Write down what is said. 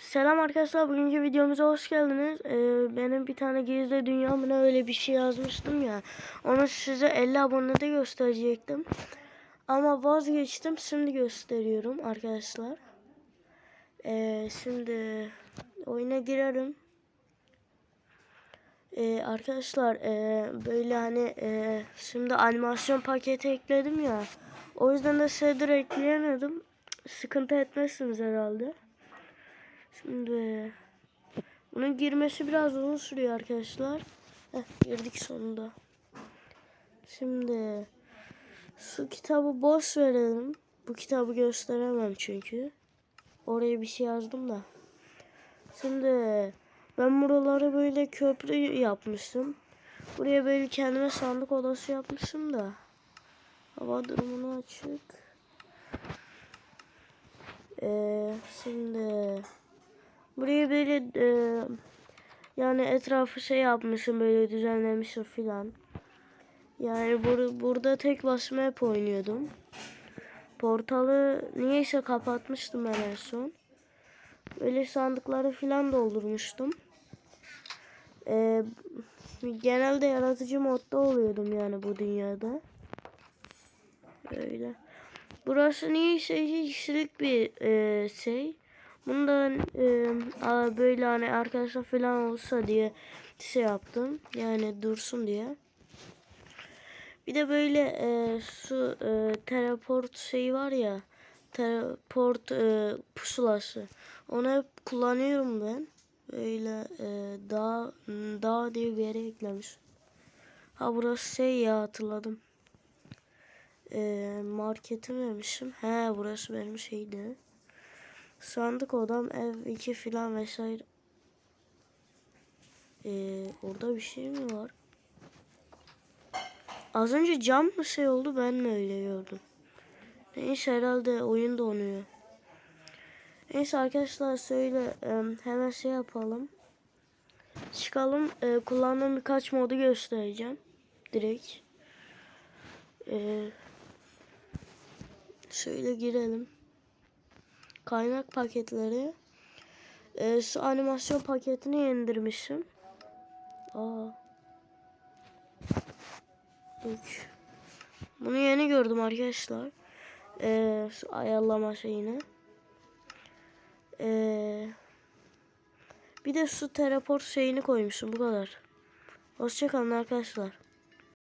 Selam arkadaşlar bugünkü videomuza hoş geldiniz. Ee, benim bir tane gizli dünyamına öyle bir şey yazmıştım ya. Onu size 50 abonede gösterecektim. Ama vazgeçtim. Şimdi gösteriyorum arkadaşlar. Ee, şimdi oyuna girerim. Ee, arkadaşlar ee, böyle hani ee, şimdi animasyon paketi ekledim ya. O yüzden de shader ekleyemedim. Sıkıntı etmezsiniz herhalde. Şimdi bunun girmesi biraz uzun sürüyor arkadaşlar. Heh, girdik sonunda. Şimdi şu kitabı boş verelim. Bu kitabı gösteremem çünkü. Oraya bir şey yazdım da. Şimdi ben buraları böyle köprü yapmıştım. Buraya böyle kendime sandık odası yapmışım da. Hava durumunu açık. Ee, şimdi buraya böyle e, yani etrafı şey yapmışım böyle düzenlemişim filan. Yani bur burada tek başıma hep oynuyordum. Portalı niyeyse kapatmıştım en son. Böyle sandıkları filan doldurmuştum. Ee, genelde yaratıcı modda oluyordum yani bu dünyada. Öyle. Burası niyeyse kişilik bir e, şey. Bundan e, böyle hani arkadaşlar falan olsa diye şey yaptım. Yani dursun diye. Bir de böyle e, su e, teleport şeyi var ya. Teleport e, pusulası. Onu hep kullanıyorum ben. Böyle e, dağ, dağ diye bir yere eklemiş. Ha burası şey ya hatırladım. E, marketim demişim. He burası benim şeydi. Sandık odam ev 2 filan vesaire. Ee, orada bir şey mi var? Az önce cam mı şey oldu ben mi öyle gördüm? Neyse herhalde oyun donuyor. Neyse arkadaşlar söyle hemen şey yapalım. Çıkalım e, kullandığım birkaç modu göstereceğim. Direkt. E, şöyle girelim kaynak paketleri. Ee, şu animasyon paketini indirmişim. Aa. Bak. Bunu yeni gördüm arkadaşlar. Ee, şu ayarlama şeyini. Ee, bir de şu teleport şeyini koymuşum bu kadar. Hoşçakalın arkadaşlar.